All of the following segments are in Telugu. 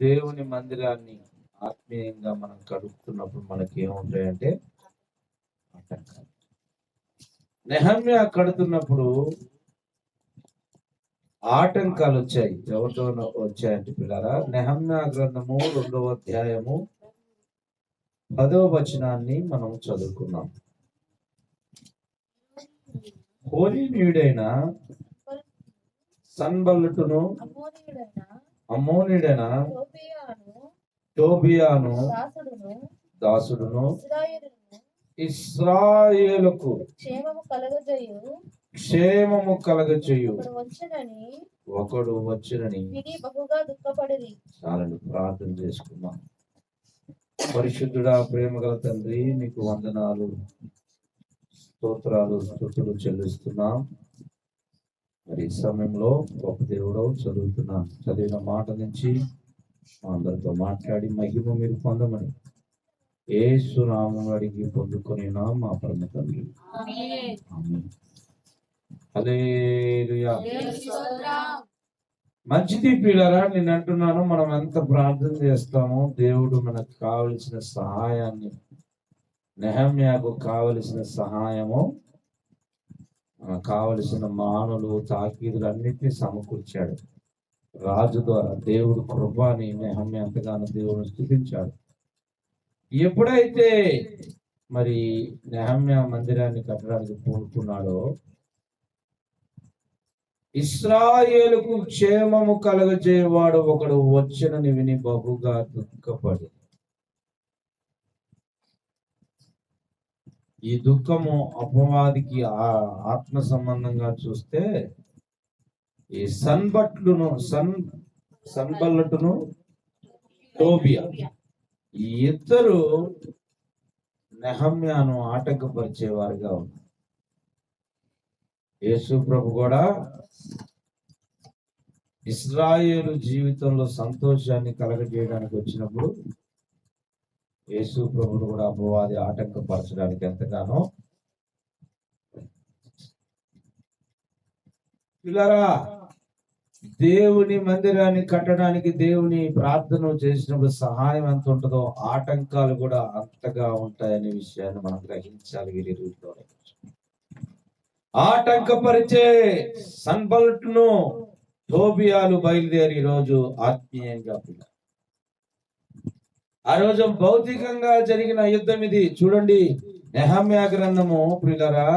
దేవుని మందిరాన్ని ఆత్మీయంగా మనం కడుపుతున్నప్పుడు మనకి ఏముంటాయంటే ఆటంకాలు నెహమ్య కడుతున్నప్పుడు ఆటంకాలు వచ్చాయి. ఎవరితో వచ్చాయంటే పిల్లరా నెహమ్య గ్రంథము రెండవ అధ్యాయము పదవ వచనాన్ని మనం చదువుకున్నాం. హోలీనీయుడైన సన్బల్లుటును అమోనీయుడైన అమ్మోనిడైన? టోబియాను. దాసుడును. ఇస్రాయేలుకు క్షేమము కలగజేయు. క్షేమము కలగచేయు వచ్చునని. ఒకడు వచ్చినని. బహుగా దుఃఖపడిరి. చాలని ప్రార్థన చేసుకున్నాం పరిశుద్ధుడా ప్రేమ గల తండ్రి మీకు వందనాలు స్తోత్రాలు స్థుతులు చెల్లిస్తున్నాం. మరి ఈ సమయంలో గొప్ప దేవుడు చదువుతున్నాం చదివిన మాట నుంచి అందరితో మాట్లాడి మహిమ మీరు పొందమని ఏసు నామం అడిగి పొందుకొని మా పరమ తండ్రి. మంచిది పిల్లరా నేను అంటున్నాను మనం ఎంత ప్రార్థన చేస్తామో దేవుడు మనకు కావలసిన సహాయాన్ని నెహమ్యాకు కావలసిన సహాయము కావలసిన మానులు తాకీదులు అన్నిటినీ సమకూర్చాడు. రాజు ద్వారా దేవుడు కృపాని నెహమ్య ఎంతగానో దేవుడు స్థుతించాడు ఎప్పుడైతే మరి నెహమ్య మందిరాన్ని కట్టడానికి పూనుకున్నాడో ఇస్రాయేలుకు క్షేమము కలగజేవాడు ఒకడు వచ్చినని విని బహుగా దుఃఖపడి ఈ దుఃఖము అపవాదికి ఆ ఆత్మ సంబంధంగా చూస్తే ఈ సన్బట్లును సన్ సన్బల్లటును టోబియా. ఈ ఇద్దరు నెహమ్యాను ఆటంకపరిచేవారుగా ఉన్నారు. యేసు ప్రభు కూడా ఇస్రాయేలు జీవితంలో సంతోషాన్ని కలగజేయడానికి వచ్చినప్పుడు యేసు ప్రభును కూడా అపవాది ఆటంకపరచడానికి ఎంతగానో పిల్లరా దేవుని మందిరాన్ని కట్టడానికి దేవుని ప్రార్థన చేసినప్పుడు సహాయం ఎంత ఉంటుందో ఆటంకాలు కూడా అంతగా ఉంటాయనే విషయాన్ని మనం గ్రహించాలి వీరి రూపంలో ఆటంకపరిచే సన్బల్ట్ను టోబియాలు బయలుదేరి రోజు ఆత్మీయంగా పిల్లలు. ఆ రోజు భౌతికంగా జరిగిన యుద్ధం ఇది. చూడండి. నెహమ్యా గ్రంథము పిల్లరా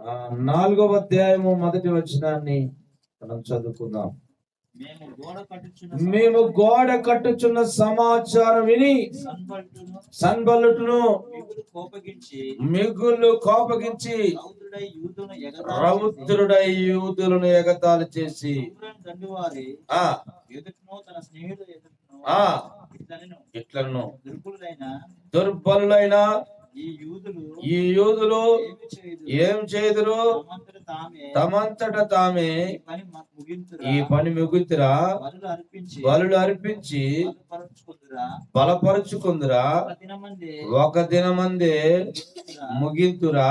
ఆ, నాలుగవ అధ్యాయము మొదటి వచనాన్ని మనం చదువుకుందాం. మేము గోడ కట్టుచున్న సమాచారం విని సంబట్టును సన్బల్లుటును మిగులు కోపగించి రౌద్రుడై యూదులను ఎగతాళి చేసి ఆ ఇట్లను దుర్బలులైన ఈ యూదులు ఏం చేదురు తమంతట తామే ఈ పని ముగింతురా? బలులు అర్పించి బలపరచుకుందురా? ఒక దినమందే ముగింతురా.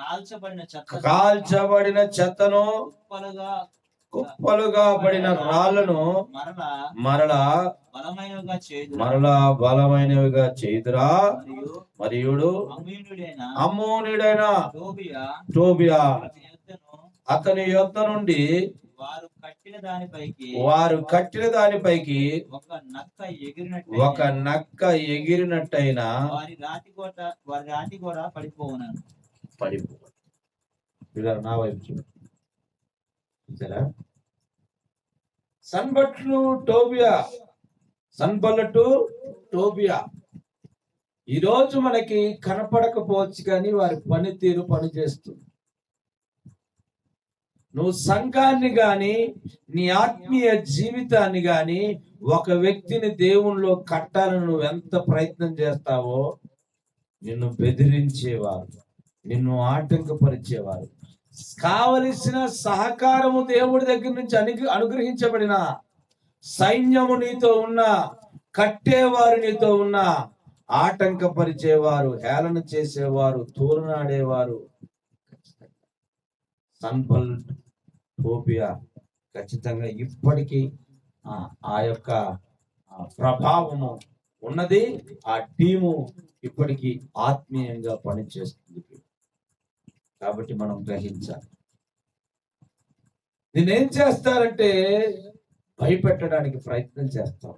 కాల్చబడిన చెత్త కాల్చబడిన చెత్తను కుప్పలుగా కుప్పలుగా పడిన రాళ్ళను మరలా మరలా బలమైనవిగా చేదురా. మరియు మరియుడు అమ్మోనుడైన టోబియా అతని యొద్ద నుండి వారు కట్టిన దానిపైకి వారు కట్టిన దానిపైకి ఒక నక్క ఎగిరినట్టు ఒక నక్క ఎగిరినట్టయినా వారి రాతి గోట వారి రాతి గోడ పడిపోవును. పడిపో నా వైపు చూడు. చూసారా? సన్బట్లు టోబియా సన్బల్లటు టోబియా. ఈ రోజు మనకి కనపడకపోవచ్చు కానీ వారి పనితీరు పనిచేస్తుంది. నువ్వు సంఘాన్ని గాని నీ ఆత్మీయ జీవితాన్ని గాని ఒక వ్యక్తిని దేవుణ్ణిలో కట్టాలని నువ్వు ఎంత ప్రయత్నం చేస్తావో నిన్ను బెదిరించేవారు నిన్ను ఆటంకపరిచేవారు. కావలసిన సహకారము దేవుడి దగ్గర నుంచి అను అనుగ్రహించబడిన సైన్యము నీతో ఉన్న కట్టేవారు నీతో ఉన్న ఆటంకపరిచేవారు హేళన చేసేవారు తూలనాడేవారు. సన్పల్ టోపియా ఖచ్చితంగా ఇప్పటికీ ఆ, యొక్క ప్రభావము ఉన్నది. ఆ టీము ఇప్పటికీ ఆత్మీయంగా పనిచేస్తుంది. కాబట్టి మనం గ్రహించాలి. నేనేం చేస్తారంటే భయపెట్టడానికి ప్రయత్నం చేస్తాం.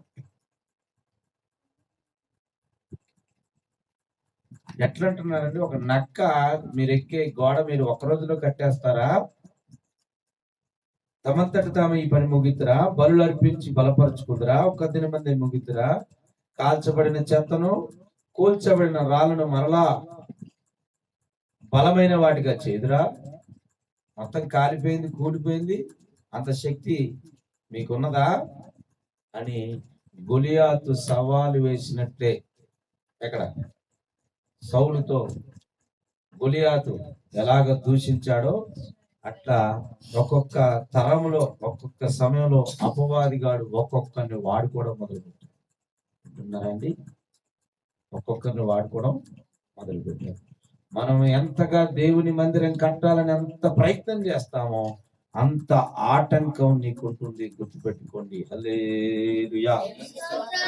ఎట్లా అంటున్నారంటే ఒక నక్క మీరు ఎక్కే గోడ మీరు ఒక రోజులో కట్టేస్తారా? తమంతట తాము ఈ పని ముగిద్దురా? బలు అర్పించి బలపరుచుకుందిరా? ఒక దిన మంది ముగిద్దురా? కాల్చబడిన చెత్తను కూల్చబడిన రాళ్ళను మరలా బలమైన వాటిగా చేదురా మొత్తం కాలిపోయింది కూలిపోయింది. అంత శక్తి మీకున్నదా? అని గొలియాతు సవాలు వేసినట్టే ఎక్కడ? సౌలుతో గొలియాతు ఎలాగ దూషించాడో అట్లా ఒక్కొక్క తరంలో ఒక్కొక్క సమయంలో అపవాదిగాడు ఒక్కొక్కరిని వాడుకోవడం మొదలుపెట్టాడు. ఒక్కొక్కరిని వాడుకోవడం మొదలుపెట్టాడు. మనం ఎంతగా దేవుని మందిరం కట్టాలని ఎంత ప్రయత్నం చేస్తామో అంత ఆటంకం నీకుంటుంది గుర్తుపెట్టుకోండి. హల్లెలూయా.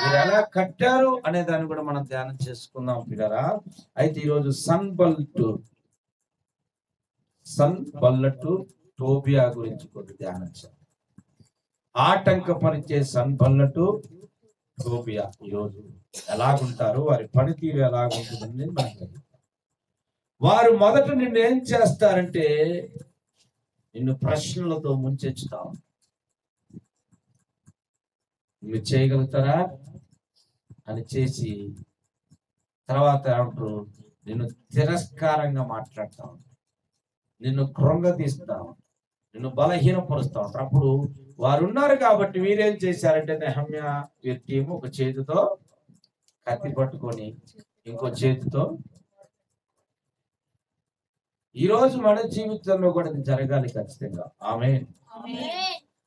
మీరు ఎలా కట్టారు అనే దాన్ని కూడా మనం ధ్యానం చేసుకుందాం పిల్లరా. అయితే ఈరోజు సన్ బల్టు సన్ బల్లటు టోబియా గురించి కొద్ది ధ్యానం చేద్దాం. ఆటంకపరిచే సన్ బల్లటు టోబియా ఈరోజు ఎలాగుంటారు వారి పనితీరు ఎలాగుంటుందని మనకు వారు మొదట నిన్ను ఏం చేస్తారంటే నిన్ను ప్రశ్నలతో ముంచెచ్చుతావు మీరు చేయగలుగుతారా అని చేసి తర్వాత ఏమంటారు? నిన్ను తిరస్కారంగా మాట్లాడతాం. నిన్ను కృంగతీస్తాం. నిన్ను బలహీనపరుస్తా. ఉంటారు అప్పుడు వారు ఉన్నారు కాబట్టి వీరేం చేశారంటే నెహమ్య వ్యక్తి ఒక చేతితో కత్తి పట్టుకొని ఇంకో చేతితో ఈ రోజు మన జీవితంలో కూడా జరగాలి ఖచ్చితంగా. ఆమె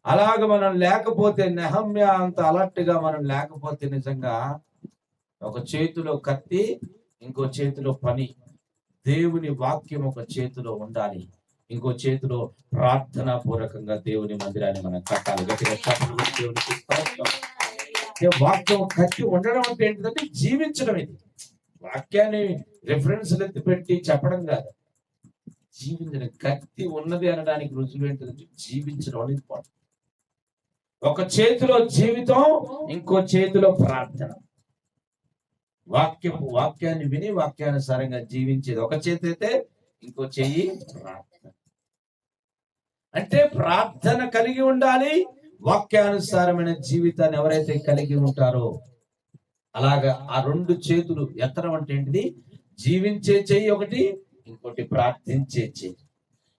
అలాగ మనం లేకపోతే నెహమ్య అంత అలర్ట్గా మనం లేకపోతే నిజంగా ఒక చేతిలో కత్తి ఇంకో చేతిలో పని. దేవుని వాక్యం ఒక చేతిలో ఉండాలి. ఇంకో చేతిలో ప్రార్థనా పూర్వకంగా దేవుని మందిరాన్ని మనం కట్టాలి. గట్టిగా కొట్టి దేవునికి వాక్యం కత్తి ఉండడం అంటే ఏంటంటే జీవించడం ఇది. వాక్యాన్ని రెఫరెన్స్ ఎత్తి పెట్టి చెప్పడం కాదు. జీవించిన కత్తి ఉన్నది అనడానికి రుజువు ఏంటంటే జీవించడం అనేది ఒక చేతిలో జీవితం ఇంకో చేతిలో ప్రార్థన. వాక్యం వాక్యాన్ని విని వాక్యానుసారంగా జీవించేది ఒక చేతి అయితే ఇంకో చెయ్యి ప్రార్థన. అంటే ప్రార్థన కలిగి ఉండాలి వాక్యానుసారమైన జీవితాన్ని ఎవరైతే కలిగి ఉంటారో అలాగా ఆ రెండు చేతులు ఎత్తడం అంటే ఏంటిది? జీవించే చెయ్యి ఒకటి ఇంకోటి ప్రార్థించే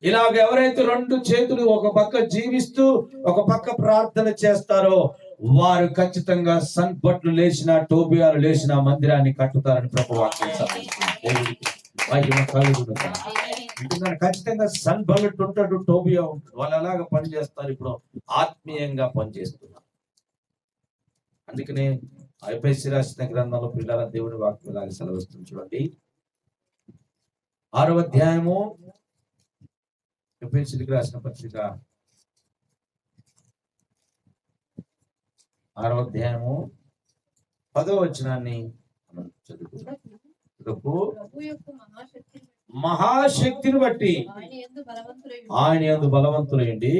ఇలాగ ఎవరైతే రెండు చేతులు ఒక పక్క జీవిస్తూ ఒక పక్క ప్రార్థన చేస్తారో వారు ఖచ్చితంగా సన్పట్లు లేచిన టోబియాలు లేచిన మందిరాన్ని కట్టుతారని ప్రభుత్వం ఖచ్చితంగా సన్ బల్లెట్ ఉంటాడు టోబియా ఉంటాడు. వాళ్ళు ఎలాగ పని చేస్తారు ఇప్పుడు. ఆత్మీయంగా పనిచేస్తున్నారు అందుకనే ఐపైసి రాసిన గ్రంథంలో పిల్లల దేవుని వాక్యం ఇలాగ సెలవిస్తుంది. చూడండి. ఆరవ అధ్యాయము రాసిన పత్రిక. ఆరవ అధ్యాయము పదో వచనాన్ని మనం చదువుకుందాం. చదువు ప్రభు యొక్క మహాశక్తిని బట్టి ఆయన యందు బలవంతులై ఆయన యందు బలవంతులైండి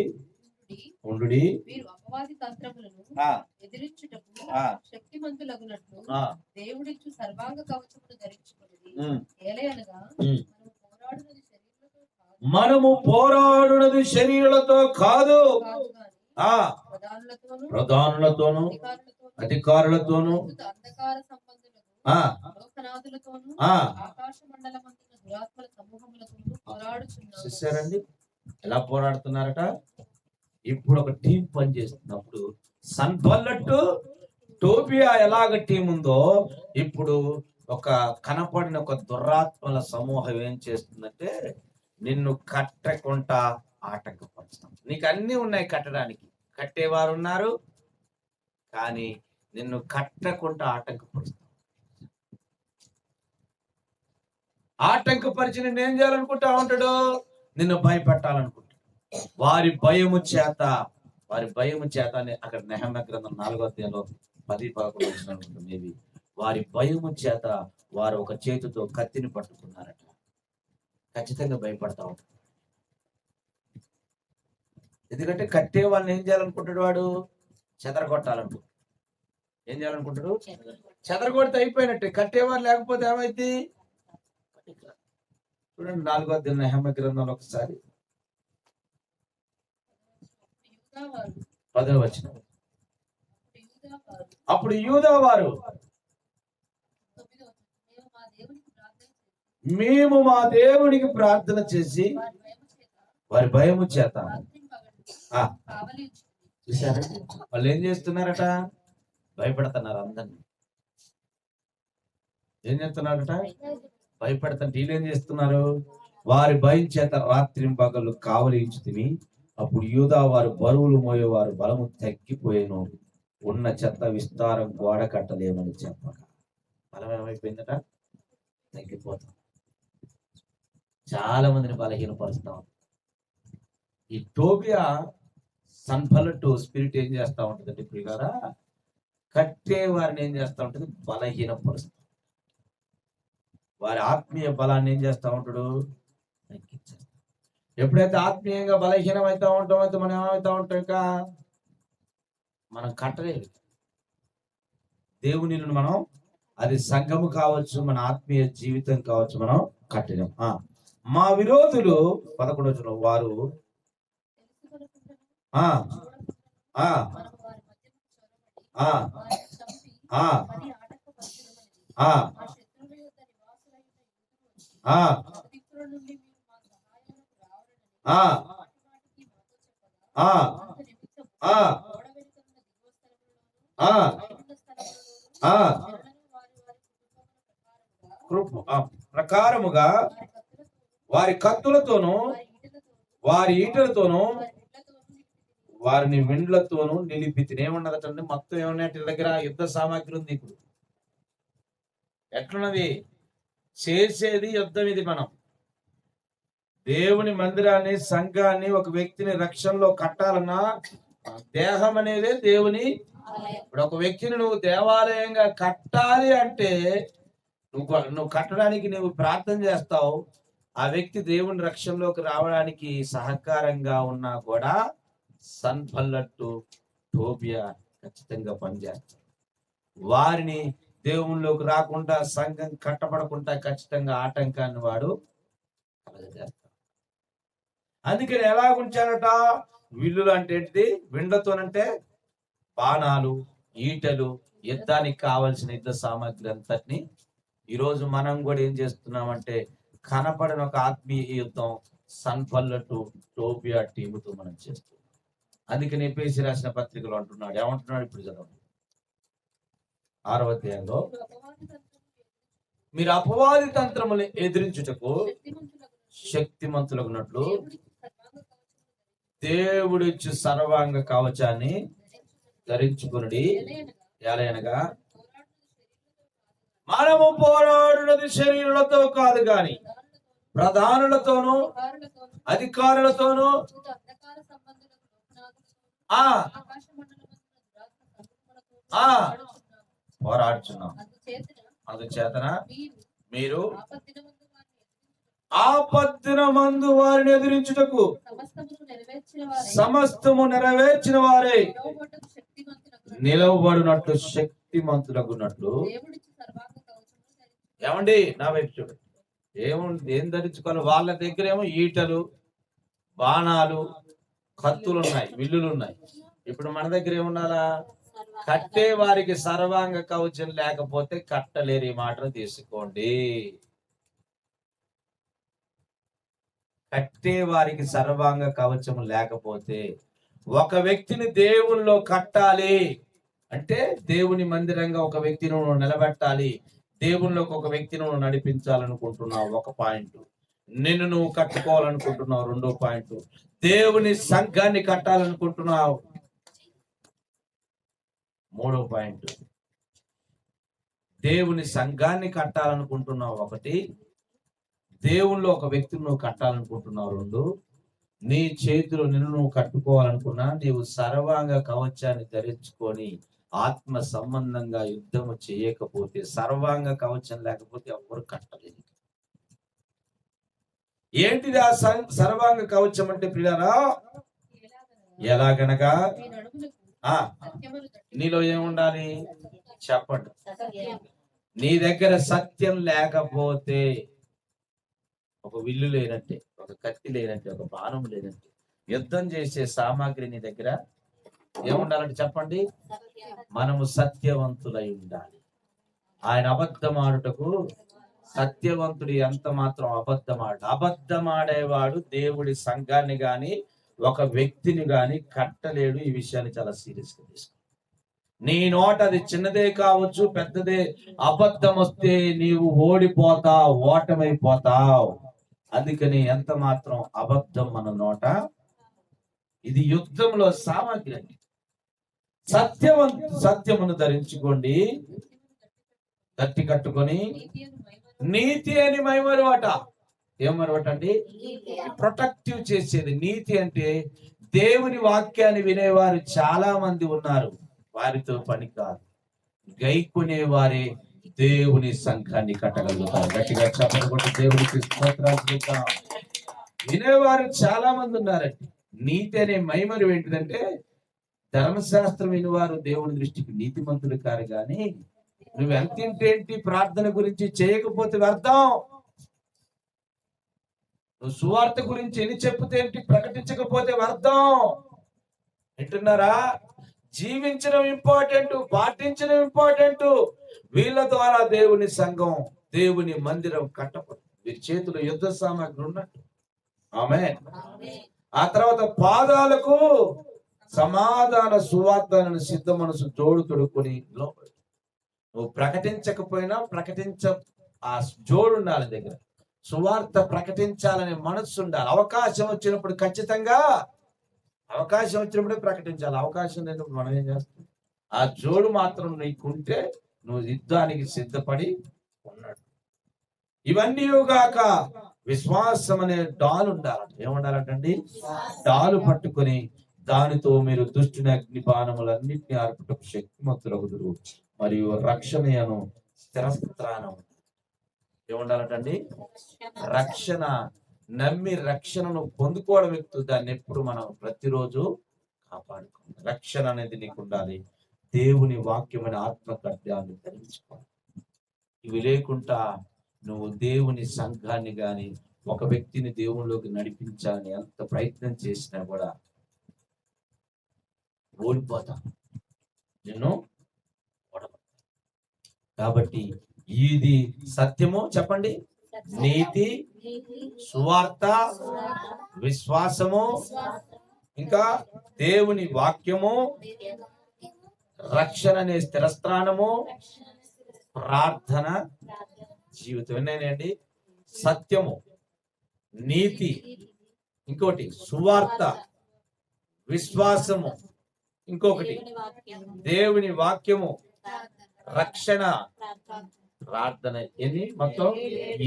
ఉండి వీరు అపవాది తంత్రములను ఎదిరించుటకు శక్తిమంతులగునట్లు దేవుడిచ్చు సర్వాంగ కవచమును ఏలయనగా ఉమ్. మనము పోరాడునది శరీరులతో కాదు. ఆ. ప్రధానులతోనూ అధికారులతోనూ ఆ. చూసారండి ఎలా పోరాడుతున్నారట? ఇప్పుడు ఒక టీం పనిచేస్తున్నప్పుడు సన్బల్లట్టు టోబియా ఎలాగ టీం ఉందో ఇప్పుడు ఒక కనపడిన ఒక దురాత్మల సమూహం ఏం చేస్తుందంటే నిన్ను కట్టకుండా ఆటంకపరుస్తాం నీకు అన్ని ఉన్నాయి కట్టడానికి. కట్టేవారు ఉన్నారు కానీ నిన్ను కట్టకుండా ఆటంకపరుస్తాం ఆటంకపరిచి నిన్ను ఏం చేయాలనుకుంటా ఉంటాడు నిన్ను భయపెట్టాలనుకుంటాడు. వారి భయము చేత వారి భయం చేత అక్కడ నెహమ్మ గ్రంథం నాలుగో అధ్యాయంలో పది పదకొండు వచ్చిన మేబీ వారి భయము చేత వారు ఒక చేతితో కత్తిని పట్టుకున్నారట. ఖచ్చితంగా భయపడతా ఉంటారు. ఎందుకంటే కట్టే వాళ్ళని ఏం చేయాలనుకుంటాడు వాడు? చెదరగొట్టాలనుకుంటాడు ఏం చేయాలనుకుంటాడు? చెదరగొడితే అయిపోయినట్టే. కట్టేవారు లేకపోతే ఏమైంది చూడండి నాలుగో అధ్యాయం నెహమ్య గ్రంథంలో ఒకసారి. యూదా వారు పదో వచ్చిన అప్పుడు యూదా వారు తొమ్మిదో మేము మా దేవునికి ప్రార్థన చేసి మేము మా దేవునికి ప్రార్థన చేసి వారి భయము చేత ఆ. చూసారా వాళ్ళు ఏం చేస్తున్నారట? భయపడుతున్నారు అందరిని. ఏం చేస్తున్నారట? భయపెడతారు వీళ్ళు ఏం చేస్తున్నారు? వారి భయం చేత రాత్రి పగలు కావలి తిని అప్పుడు యూదా వారు బరువులు మోయేవారు బలము తగ్గిపోయేను. ఉన్న చెత్త విస్తారం గోడ కట్టలేమని చెప్పక బలం ఏమైపోయిందట తగ్గిపోతాం చాలా మందిని బలహీనపరుస్తాం ఈ టోబియా సన్ఫలటు స్పిరిట్ ఏం చేస్తూ ఉంటుందండి ఇప్పుడు కదా కట్టే వారిని ఏం చేస్తూ ఉంటుంది? బలహీనపరుస్తాం వారి ఆత్మీయ బలాన్ని ఏం చేస్తూ ఉంటాడు? తగ్గించేస్తాడు ఎప్పుడైతే ఆత్మీయంగా బలహీనం అవుతా ఉంటాం అయితే మనం ఏమవుతా ఉంటాం ఇంకా? మనం కట్టలేదు దేవుని మనం అది సంఘము కావచ్చు మన ఆత్మీయ జీవితం కావచ్చు మనం కట్టలేము. మా విరోధులు పదకొండు వారు ఆ ఆ ఆ ఆ ఆ ఆ ఆ ఆ ఆ ఆ ఆ, ప్రకారముగా వారి కత్తులతోను వారి ఈటలతోనూ ఈటలతోను వారిని విండ్లతోనూ నిలిపితి ఏమన్నదటండి మొత్తం ఏమన్నట్టు దగ్గర యుద్ధ సామాగ్రి ఉంది ఇప్పుడు. ఎట్లున్నది? చేసేది యుద్ధం ఇది మనం. దేవుని మందిరాన్ని సంఘాన్ని ఒక వ్యక్తిని రక్షణలో కట్టాలన్నా దేహం అనేదే దేవుని ఇప్పుడు ఒక వ్యక్తిని నువ్వు దేవాలయంగా కట్టాలి అంటే నువ్వు నువ్వు కట్టడానికి నువ్వు ప్రార్థన చేస్తావు. ఆ వ్యక్తి దేవుని రక్షణలోకి రావడానికి సహకారంగా ఉన్నా కూడా సన్ఫల్లట్టు టోబియా ఖచ్చితంగా పనిచేస్తారు వారిని దేవునిలోకి రాకుండా సంఘం కట్టబడకుండా ఖచ్చితంగా ఆటంకాన్ని వాడు కలగజేస్తాడు. అందుకని ఎలా ఉంచారట విల్లులు అంటే ఏంటిది? విండతోనంటే బాణాలు ఈటలు యుద్ధానికి కావలసిన యుద్ధ సామాగ్రి అంతటిని. ఈరోజు మనం కూడా ఏం చేస్తున్నామంటే కనపడిన ఒక ఆత్మీయ యుద్ధం సన్పల్లటు టోబియా టీముతో మనం చేస్తున్నాం. అందుకని ఎపిసి రాసిన పత్రికలు అంటున్నాడు. ఏమంటున్నాడు? ఇప్పుడు చదవండి. ఆరవ అధ్యాయంలో మీరు అపవాది తంత్రములు ఎదిరించుటకు శక్తిమంతులకు దేవుడిచ్చు సర్వాంగ కవచాన్ని ధరించుకుని ధరించుకునుడి ఎలయనగా ఎలయనగా పోరాడుతున్న శరీరులతో కాదు మనము పోరాడినది శరీరులతో కాదు గాని ప్రధానులతోను అధికారులతోనూ ఆ ఆ పోరాడుచున్నాం. అందుచేతన మీరు ఆపత్తిన మందు వారిని ఎదిరించుటకు సమస్తము నెరవేర్చిన వారే. నిలవబడినట్లు శక్తిమంతులకున్నట్లు దేవుడిచ్చి సర్వాంగ కవచములు ధరించుకుని ఏమండి? నా వైపు చూడు. ఏముంది ఏం ధరించుకోవాలి? వాళ్ళ దగ్గర ఏమో ఈటలు బాణాలు కత్తులు ఉన్నాయి విల్లులు ఉన్నాయి ఇప్పుడు మన దగ్గర ఏమున్నారా కట్టే వారికి సర్వాంగ కవచం లేకపోతే కట్టలేరు ఈ మాటను తీసుకోండి. కట్టే వారికి సర్వాంగ కవచం లేకపోతే ఒక వ్యక్తిని దేవునిలో కట్టాలి. అంటే దేవుని మందిరంగా ఒక వ్యక్తిని నిలబెట్టాలి. దేవునిలోకి ఒక వ్యక్తిని నువ్వు నడిపించాలనుకుంటున్నావు ఒక పాయింట్. నిన్ను నువ్వు కట్టుకోవాలనుకుంటున్నావు రెండో పాయింట్. దేవుని సంఘాన్ని కట్టాలనుకుంటున్నావు. మూడో పాయింట్. దేవుని సంఘాన్ని కట్టాలనుకుంటున్నావు ఒకటి దేవుళ్ళు ఒక వ్యక్తిని నువ్వు కట్టాలనుకుంటున్నావు రెండు. నీ చేతిలో నిన్ను నువ్వు కట్టుకోవాలనుకున్నా నీవు సర్వాంగ కవచాన్ని ధరించుకొని ఆత్మ సంబంధంగా యుద్ధము చేయకపోతే సర్వాంగ కవచం లేకపోతే ఎవరు కట్టలేదు ఏంటిది ఆ సర్వాంగ కవచం అంటే ప్రియారా ఎలాగనగా? ఆ నీలో ఏముండాలి? చెప్పండి. నీ దగ్గర సత్యం లేకపోతే ఒక విల్లు లేనట్టే ఒక కత్తి లేనట్టే ఒక బాణం లేనట్టే. యుద్ధం చేసే సామాగ్రి నీ దగ్గర ఏముండాలంటే చెప్పండి? మనము సత్యవంతులై ఉండాలి. ఆయన అబద్ధమాడుటకు సత్యవంతుడి ఎంత మాత్రం అబద్ధమాడు. అబద్ధమాడేవాడు దేవుడి సంఘాన్ని గాని ఒక వ్యక్తిని గాని కట్టలేడు. ఈ విషయాన్ని చాలా సీరియస్గా నీ నోట అది చిన్నదే కావచ్చు పెద్దదే. అబద్ధం వస్తే నీవు ఓడిపోతావు ఓటమైపోతావు. అందుకని ఎంత మాత్రం అబద్ధం మన నోట. ఇది యుద్ధంలో సామాగ్రి అండి. సత్యవం సత్యమును ధరించుకోండి. గట్టి కట్టుకొని. నీతి అని మైమరువాట. ఏమరువాట అండి? ప్రొటెక్టివ్ చేసేది. నీతి అంటే దేవుని వాక్యాన్ని వినేవారు చాలా మంది ఉన్నారు. వారితో పని కాదు. గైకునే వారే దేవుని సంఘాన్ని కట్టగలుగుతారు. గట్టిగా చెప్పకుండా దేవునికి స్తోత్రాలు వినేవారు చాలా మంది ఉన్నారండి. నీతి అనే మైమరు ఏంటిదంటే ధర్మశాస్త్రం వినివారు దేవుని దృష్టికి నీతిమంతులు కారు కానీ నువ్వు ఎంత ఏంటి ప్రార్థన గురించి చేయకపోతే వ్యర్థం? నువ్వు సువార్త గురించి ఎన్ని చెప్పుతే ఏంటి ప్రకటించకపోతే వ్యర్థం? వింటున్నారా? జీవించడం ఇంపార్టెంట్ పాటించడం ఇంపార్టెంట్. వీళ్ళ ద్వారా దేవుని సంఘం దేవుని మందిరం కట్టపడు వీరి చేతిలో యుద్ధ సామాగ్రి ఉన్నట్టు. ఆమె ఆ తర్వాత పాదాలకు సమాధాన సువార్తలను సిద్ధ మనసు జోడు తొడుక్కొని లోపలి నువ్వు ప్రకటించకపోయినా ప్రకటించ ఆ జోడు ఉండాలి దగ్గర. సువార్త ప్రకటించాలనే మనస్సు ఉండాలి. అవకాశం వచ్చినప్పుడు ఖచ్చితంగా అవకాశం వచ్చినప్పుడే ప్రకటించాలి. అవకాశం లేనప్పుడు మనం ఏం చేస్తాం? ఆ జోడు మాత్రం నీకుంటే నువ్వు యుద్ధానికి సిద్ధపడి ఉన్నాడు. ఇవన్నీ గాక విశ్వాసం అనే డాల్ ఉండాలి ఏముండాలంటండి? డాలు పట్టుకొని దానితో మీరు దుష్టుని అగ్ని బాణములన్నింటినీ ఆర్పుటకు శక్తిమంతులగుదురు మరియు రక్షణయను స్థిరస్థానం ఏముండాలటండి? రక్షణ. నమ్మి రక్షణను పొందుకోవడం ఎక్కువ. దాన్ని ఎప్పుడు మనం ప్రతిరోజు కాపాడుకోవాలి. రక్షణ అనేది నీకు ఉండాలి దేవుని వాక్యమైన ఆత్మకర్యాన్ని ధరించుకోవాలి. ఇవి లేకుండా నువ్వు దేవుని సంఘాన్ని గాని ఒక వ్యక్తిని దేవునిలోకి నడిపించాలని ఎంత ప్రయత్నం చేసినా కూడా ఓడిపోతా. నిన్ను. కాబట్టి ఇది సత్యము చెప్పండి? నీతి సువార్త విశ్వాసము ఇంకా దేవుని వాక్యము రక్షణ అనే స్థిరస్థానము ప్రార్థన జీవితం ఎన్నైనాయండి సత్యము నీతి ఇంకోటి సువార్త విశ్వాసము ఇంకొకటి దేవుని వాక్యము. రక్షణ. ప్రార్థన. ఎన్ని? మొత్తం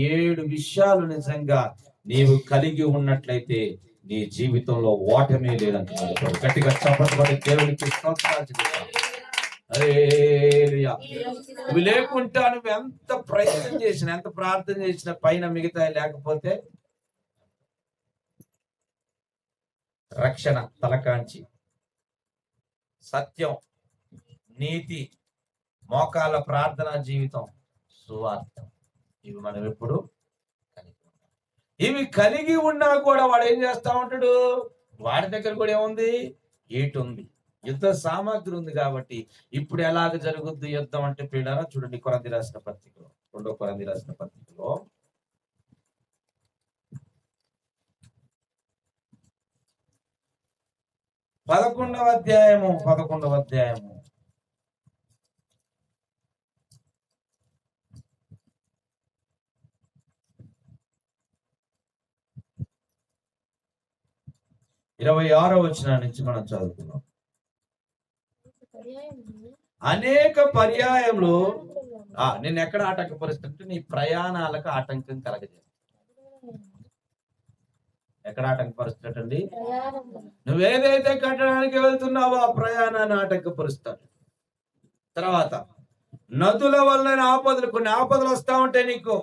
ఏడు విషయాలు నిజంగా నీవు కలిగి ఉన్నట్లయితే నీ జీవితంలో ఓటమే లేదంటున్నాడు ప్రభు. గట్టిగా చప్పట్లు దేవునికి. ఇవి లేకుంటా నువ్వు ఎంత ప్రయత్నం చేసినా ఎంత ప్రార్థన చేసినా పైన మిగతా లేకపోతే రక్షణ తలకాంచి సత్యం నీతి మోకాల ప్రార్థన జీవితం సువార్థం. ఇవి మనం ఎప్పుడు కలిగి ఉండాలి. ఇవి కలిగి ఉన్నా కూడా వాడు ఏం చేస్తా ఉంటాడు? వాడి దగ్గర కూడా ఏముంది? ఏటు ఉంది. యుద్ధ సామాగ్రి ఉంది కాబట్టి ఇప్పుడు ఎలాగ జరుగుద్ది యుద్ధం అంటే పీడన? చూడండి కొరంది రాసిన పత్రికలో రెండో కొరంది రాసిన పత్రికలో. పదకొండవ అధ్యాయము పదకొండవ అధ్యాయము. ఇరవై ఆరో వచ్చిన నుంచి మనం చదువుకున్నాం అనేక పర్యాయంలో నేను ఎక్కడ ఆటంకపరుస్తుంటే నీ ప్రయాణాలకు ఆటంకం కలగజేస్తాను ఎక్కడ ఆటంకపరుస్తాడండి ప్రయాణము నువ్వేదైతే కట్టడానికి వెళ్తున్నావో ఆ ప్రయాణాన్ని ఆటంకపరుస్తాడు తర్వాత నదుల వల్ల ఆపదలు కొన్ని ఆపదలు వస్తా ఉంటాయి నీకు.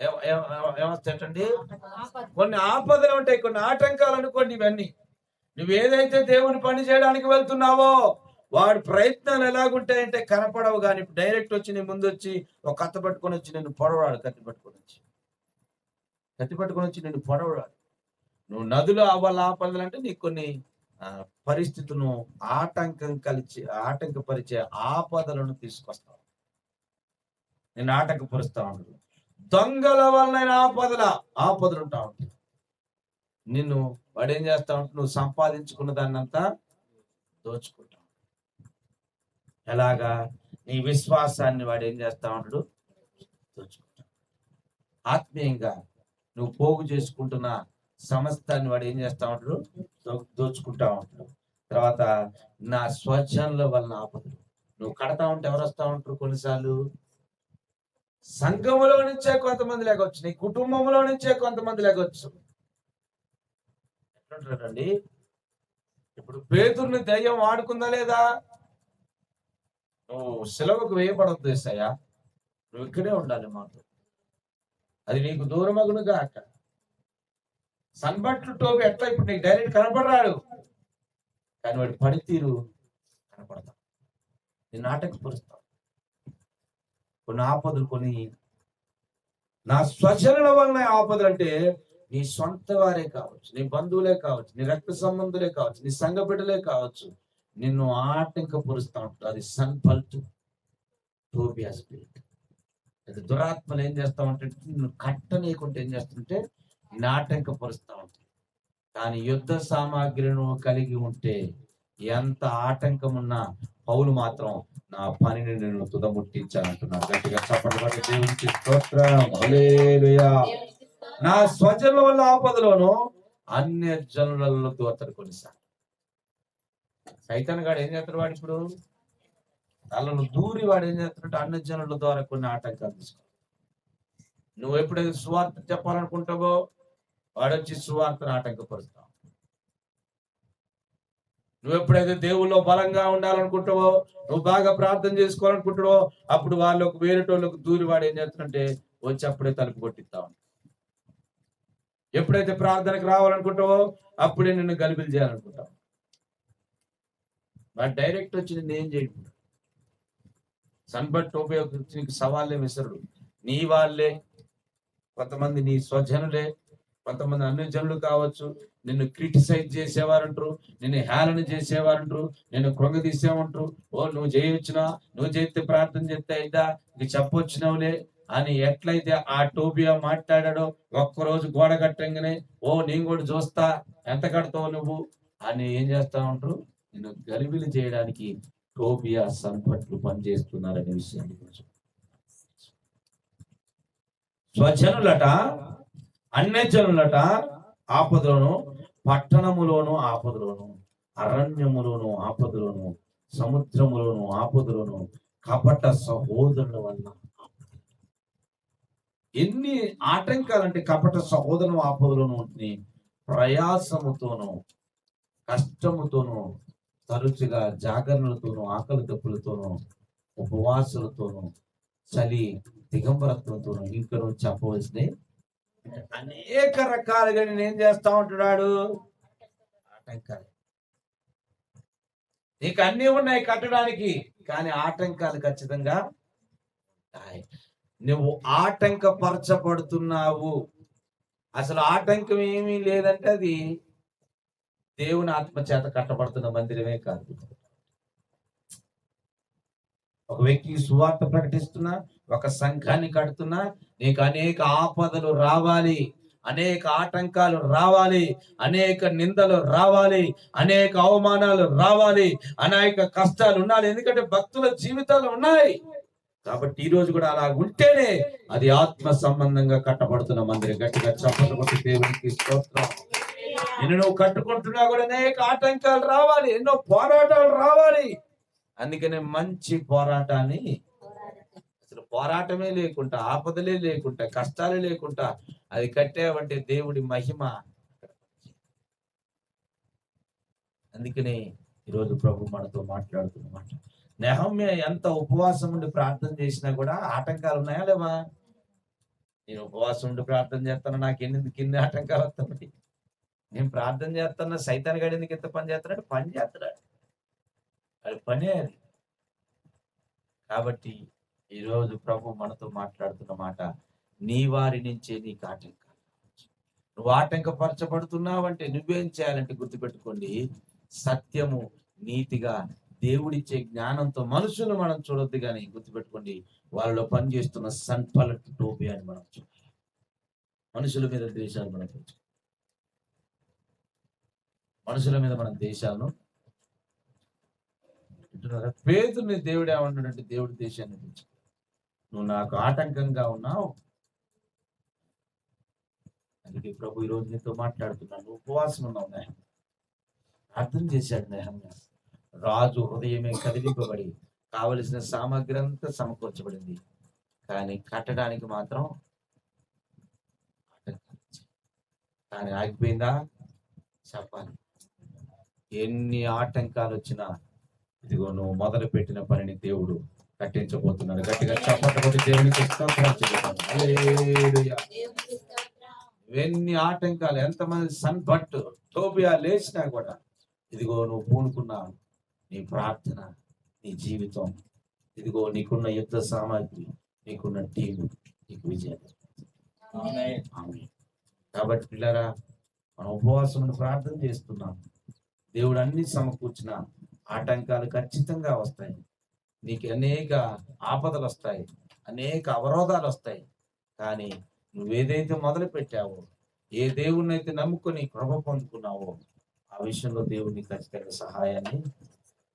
ఏం- కొన్ని ఆపదలు ఉంటాయి కొన్ని ఆటంకాలు అనుకోండి ఇవన్నీ. నువ్వు ఏదైతే దేవుని పని చేయడానికి వెళ్తున్నావో వాడి ప్రయత్నాలు ఎలాగుంటాయంటే కనపడవు కానీ డైరెక్ట్ వచ్చి నీ ముందు వచ్చి ఒక కత్త పట్టుకొని వచ్చి నేను పొడవడాడు కత్తి పట్టుకొని వచ్చి. కత్తి పట్టుకొని వచ్చి నేను పొడవడాడు నువ్వు నదులు అవ్వాలి ఆపదలు అంటే నీకు కొన్ని ఆ, పరిస్థితులను ఆటంకం కలిచి ఆటంకపరిచే ఆపదలను తీసుకొస్తావు. నేను ఆటంకపరుస్తా ఉంటాను. దొంగల వలన ఆపదల ఆపదలు ఉంటా ఉంటాయి. నిన్ను వాడు ఏం చేస్తా ఉంటాడు? నువ్వు సంపాదించుకున్న దాన్నంతా దోచుకుంటా ఎలాగా? నీ విశ్వాసాన్ని వాడు ఏం చేస్తా ఉంటాడు? దోచుకుంటా ఆత్మీయంగా నువ్వు పోగు చేసుకుంటున్న సమస్తాన్ని వాడు ఏం చేస్తా ఉంటాడు? దోచుకుంటా ఉంటాడు. తర్వాత నా స్వచ్ఛంల వలన ఆపదలు. నువ్వు కడతా ఉంటే ఎవరు వస్తా ఉంటారు కొన్నిసార్లు? సంఘములో నుంచే కొంతమంది లేకొచ్చు. నీ కుటుంబంలో నుంచే కొంతమంది లేకొచ్చు. ఎట్లుంటారండి? ఇప్పుడు పేతుర్ని దయ్యం వాడుకుందా లేదా? నువ్వు సెలవుకు వేయబడద్దు ఏసయ్యా. నువ్వు ఇక్కడే ఉండాలి మాతో అది నీకు దూరమగునుగా అక్కడ సన్బట్లు టోపీ ఎట్లా ఇప్పుడు నీకు డైరెక్ట్ కనపడరాడు. కానీ వాడి పనితీరు కనపడతాం. నేను ఆటంకపరుస్తాం కొన్ని ఆపదలు కొన్ని నా స్వజనుల వలన ఆపదలు అంటే నీ సొంత వారే కావచ్చు నీ బంధువులే కావచ్చు నీ రక్త సంబంధులే కావచ్చు నీ సంఘ బిడ్డలే కావచ్చు. నిన్ను ఆటంకపరుస్తా ఉంటుంది అది సన్ బల్ట్ టోబియా స్పిరిట్ అది దురాత్మలు ఏం చేస్తా ఉంటే నిన్ను కట్టనీయకుంటే ఏం చేస్తుంటే నాటంకపరుస్తూ ఆటంకపరుస్తా ఉంటుంది కానీ యుద్ధ సామాగ్రిను కలిగి ఉంటే ఎంత ఆటంకం ఉన్నా పౌలు మాత్రం నా పనిని నేను తుదముట్టించానంటున్నాను గట్టిగా చప్పటి దేవునికి స్తోత్రం. నా స్వజనుల వల్ల ఆపదలోను అన్య జనులలో దోతరు కొనిసాడు. సైతన్ గాడు ఏం చేస్తాడు వాడు ఇప్పుడు? తలను దూరి వాడు ఏం చేస్తున్నాడు అన్య జనుల ద్వారా కొన్ని ఆటంకాలు తీసుకో నువ్వు ఎప్పుడైతే సువార్త చెప్పాలనుకుంటావో వాడొచ్చి సువార్తను ఆటంకపరుస్తాం. నువ్వు ఎప్పుడైతే దేవుల్లో బలంగా ఉండాలనుకుంటావో నువ్వు బాగా ప్రార్థన చేసుకోవాలనుకుంటావో అప్పుడు వాళ్ళకు వేరేటోళ్ళకు దూరి వాడు ఏం చేస్తుంటే వచ్చి అప్పుడే తలుపు కొట్టిస్తావు ఎప్పుడైతే ప్రార్థనకు రావాలనుకుంటావో అప్పుడే నిన్ను గలిబిలు చేయాలనుకుంటావు వాడు డైరెక్ట్ వచ్చి నేను ఏం చేయకుండా సన్బట్ ఉపయోగించి నీకు సవాళ్ళే విసరుడు. నీ వాళ్ళే కొంతమంది నీ స్వజనులే కొంతమంది అన్యజనులు కావచ్చు నిన్ను క్రిటిసైజ్ చేసేవారంటారు నిన్ను హేళన చేసేవారంటారు నిన్ను కృంగదీసేవంటారు ఓ నువ్వు చేయొచ్చునా నువ్వు చేస్తే ప్రార్థన చేస్తే అయిదా నీకు చెప్పొచ్చినావులే. అని ఎట్లయితే ఆ టోబియా మాట్లాడాడో ఒక్కరోజు గోడ కట్టంగానే ఓ నేను కూడా చూస్తా ఎంత కడతావు నువ్వు? అని ఏం చేస్తా ఉంటారు? నిన్ను గలిబిలి చేయడానికి టోబియా సంపట్లు పనిచేస్తున్నారనే విషయాన్ని స్వజనులట స్వజనులట అన్యజనులట ఆపదలోను పట్టణములోను ఆపదలోను అరణ్యములోను ఆపదలోను సముద్రములోను ఆపదలోను కపట సహోదరుల వల్ల ఎన్ని ఆటంకాలంటే కపట సహోదరం ఆపదలను ఉంటున్నాయి ప్రయాసముతోనూ కష్టముతోనూ తరచుగా జాగరణలతోనూ ఆకలి దప్పులతోనూ ఉపవాసులతోనూ చలి దిగంబరత్వంతోనూ ఇంకా చెప్పవలసినవి అనేక రకాలుగా నేను ఏం చేస్తా ఉంటున్నాడు? ఆటంకాలు. నీకు అన్ని ఉన్నాయి కట్టడానికి కానీ ఆటంకాలు ఖచ్చితంగా నువ్వు ఆటంకపరచబడుతున్నావు. అసలు ఆటంకం ఏమీ లేదంటే అది దేవుని ఆత్మ చేత కట్టబడుతున్న మందిరమే కాదు. ఒక వ్యక్తి సువార్త ప్రకటిస్తున్నా ఒక సంఘాన్ని కడుతున్నా నీకు అనేక ఆపదలు రావాలి అనేక ఆటంకాలు రావాలి అనేక నిందలు రావాలి అనేక అవమానాలు రావాలి అనేక కష్టాలు ఉండాలి. ఎందుకంటే భక్తుల జీవితాలు ఉన్నాయి. కాబట్టి ఈ రోజు కూడా అలా ఉంటేనే అది ఆత్మ సంబంధంగా కట్టబడుతున్న మందిరం గట్టిగా చప్పట్లు కొట్టి దేవునికి స్తోత్రం. నిన్ను నువ్వు కట్టుకుంటున్నా కూడా అనేక ఆటంకాలు రావాలి ఎన్నో పోరాటాలు రావాలి. అందుకనే మంచి పోరాటాన్ని అసలు పోరాటమే లేకుండా ఆపదలే లేకుండా కష్టాలు లేకుండా అది కట్టావంటే దేవుడి మహిమ అందుకనే ఈరోజు ప్రభు మనతో మాట్లాడుతున్నమాట. నెహమ్య ఎంత ఉపవాసం ఉండి ప్రార్థన చేసినా కూడా ఆటంకాలు ఉన్నాయా లేవా? నేను ఉపవాసం ఉండి ప్రార్థన చేస్తాను నాకు ఎన్ని కింద ఆటంకాలు వస్తున్నాయి? నేను ప్రార్థన చేస్తున్నా సైతాన్ గడి ఎందుకు ఎంత పని చేస్తున్నాడు? పని చేస్తున్నాడు. అది పనే అది. కాబట్టి ఈరోజు ప్రభు మనతో మాట్లాడుతున్న మాట నీ వారి నుంచే నీకు ఆటంకాలు నువ్వు ఆటంకపరచబడుతున్నావంటే నువ్వేం చేయాలంటే గుర్తుపెట్టుకోండి సత్యము నీతిగా దేవుడిచ్చే జ్ఞానంతో మనుషులు మనం చూడొద్దు కానీ గుర్తుపెట్టుకోండి వాళ్ళలో పనిచేస్తున్న సన్పల టోపి అని మనం చూడాలి. మనుషుల మీద దేశాలు మనం పెంచుకోవాలి. మనుషుల మీద మనం దేశాలను అంటున్నారు. పేతుని దేవుడు ఏమంటున్నాడంటే దేవుడి దేశాన్ని పెంచు నువ్వు నాకు ఆటంకంగా ఉన్నావు. అందుకే ప్రభు ఈ నీతో మాట్లాడుతున్నాను. నువ్వు ఉపవాసం ఉన్నావు అర్థం చేశాడు నేహమ్య రాజు హృదయమే కదిలింపబడి కావలసిన సామగ్రి అంతా సమకూర్చబడింది. కానీ కట్టడానికి మాత్రం కానీ ఆగిపోయిందా? చెప్పాలి. ఎన్ని ఆటంకాలు వచ్చినా ఇదిగో నువ్వు మొదలు పెట్టిన పనిని దేవుడు కట్టించబోతున్నాడు గట్టిగా చప్పట కొట్టి దేవునికి. ఎన్ని ఆటంకాలు ఎంతమంది సన్పట్టు టోబియా లేచినా కూడా ఇదిగో నువ్వు పూనుకున్న నీ ప్రార్థన నీ జీవితం ఇదిగో నీకున్న యుద్ధ సామాగ్రి నీకున్న టీం నీకు విజయం. కాబట్టి పిల్లరా మనం ఉపవాసం ప్రార్థన చేస్తున్నాం దేవుడు అన్ని సమకూర్చిన ఆటంకాలు ఖచ్చితంగా వస్తాయి. నీకు అనేక ఆపదలు వస్తాయి. అనేక అవరోధాలు వస్తాయి. కానీ నువ్వేదైతే మొదలు పెట్టావో ఏ దేవుణ్ణి అయితే నమ్ముకొని కృప పొందుకున్నావో ఆ విషయంలో దేవుని ఖచ్చితంగా సహాయాన్ని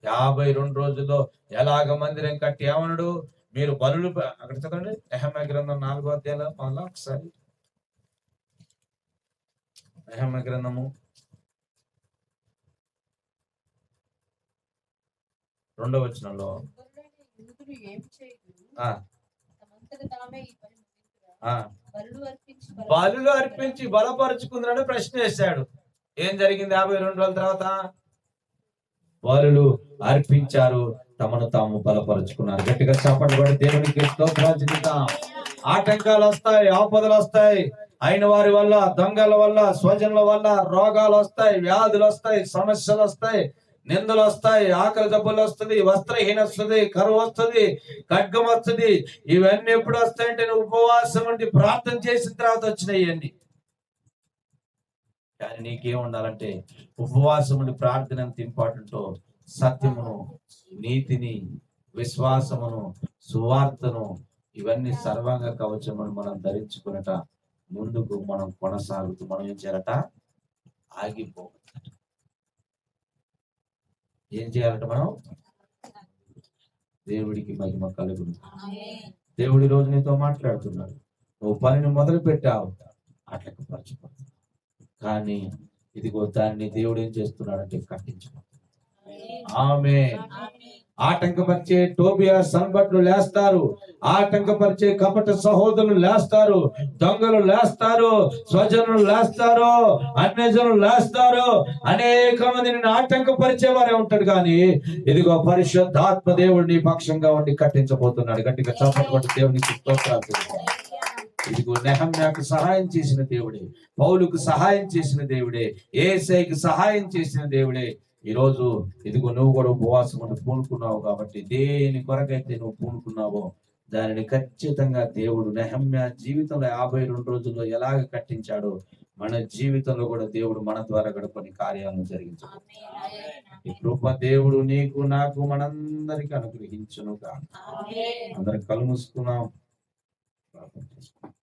యాభై రెండు రోజుల్లో ఎలాగ మందిరం కట్టేమనడు మీరు బలులు అక్కడ చదవండి. నెహమ్యా గ్రంథం నాలుగో అధ్యాయంలో మళ్ళా ఒకసారి. నెహమ్యా గ్రంథము రెండవ వచనంలో గొర్రెని యూదులు ఏమి చేయదు ఆ, తమంతట తామే ఈ పని రెండవ ఆ, బలులు అర్పించి బలపరుచుకుందని ప్రశ్న వేశాడు. ఏం జరిగింది యాభై రెండు రోజుల తర్వాత? బలులు అర్పించారు. తమను తాము బలపరుచుకున్నారు. గట్టిగా చప్పట్లు పడి దేవునికి స్తోత్రాలు ఆటంకాలు వస్తాయి ఆపదలు వస్తాయి. అయిన వారి వల్ల దొంగల వల్ల స్వజనుల వల్ల రోగాలు వస్తాయి వ్యాధులు వస్తాయి సమస్యలు వస్తాయి. నిందలు వస్తాయి ఆకలి దెబ్బలు వస్తుంది వస్త్రహీన వస్తుంది కరువు వస్తుంది ఖడ్గం వస్తుంది ఇవన్నీ ఎప్పుడు వస్తాయంటే నువ్వు ఉపవాసం ఉండి ప్రార్థన చేసిన తర్వాత వచ్చినాయి ఇవన్నీ కానీ నీకేం ఉండాలంటే ఉపవాసం ఉండి ప్రార్థన ఎంత ఇంపార్టెంటో సత్యమును నీతిని విశ్వాసమును సువార్తను ఇవన్నీ సర్వాంగ కవచమును మనం ధరించుకునట ముందుకు మనం కొనసాగుతూ మనం ఏం చేయాలట? ఆగిపోవద్దు ఏం చేయాలంట మనం దేవుడికి మహిమ కలుగును. దేవుడి రోజు నీతో మాట్లాడుతున్నాడు. నువ్వు పనిని మొదలు పెట్టావు. అట్లకు పరచుకో కానీ ఇదిగో దాన్ని దేవుడు ఏం చేస్తున్నాడంటే కట్టించుకో ఆమె ఆటంకపరిచే టోబియా సన్బట్లు లేస్తారు. ఆటంకపరిచే కపట సహోదరులు లేస్తారు. దొంగలు లేస్తారు. స్వజనులు లేస్తారు. అన్యజనులు లేస్తారు. అనేక మంది నిన్ను ఆటంకపరిచే వారే ఉంటాడు కానీ ఇదిగో పరిశుద్ధాత్మ దేవుడు నీ పక్షంగా ఉండి కట్టించబోతున్నాడు. గట్టిగా చప్పటి దేవునికి స్తోత్రాలు ఇదిగో నెహమ్యాకు సహాయం చేసిన దేవుడే. పౌలుకు సహాయం చేసిన దేవుడే. ఏసైకి సహాయం చేసిన దేవుడే. ఈ రోజు ఇదిగో నువ్వు కూడా ఉపవాసం ఉండి పూనుకున్నావు కాబట్టి దేని కొరకైతే నువ్వు పూనుకున్నావో దానిని ఖచ్చితంగా దేవుడు నెహమ్య జీవితంలో యాభై రెండు రోజుల్లో ఎలాగ కట్టించాడో మన జీవితంలో కూడా దేవుడు మన ద్వారా కూడా కొన్ని కార్యాలను జరిగించాడు ఈ కృప దేవుడు నీకు నాకు మనందరికి అనుగ్రహించును అందరికి కళ్ళు మూసుకున్నాం ప్రార్థన చేసుకుందాం.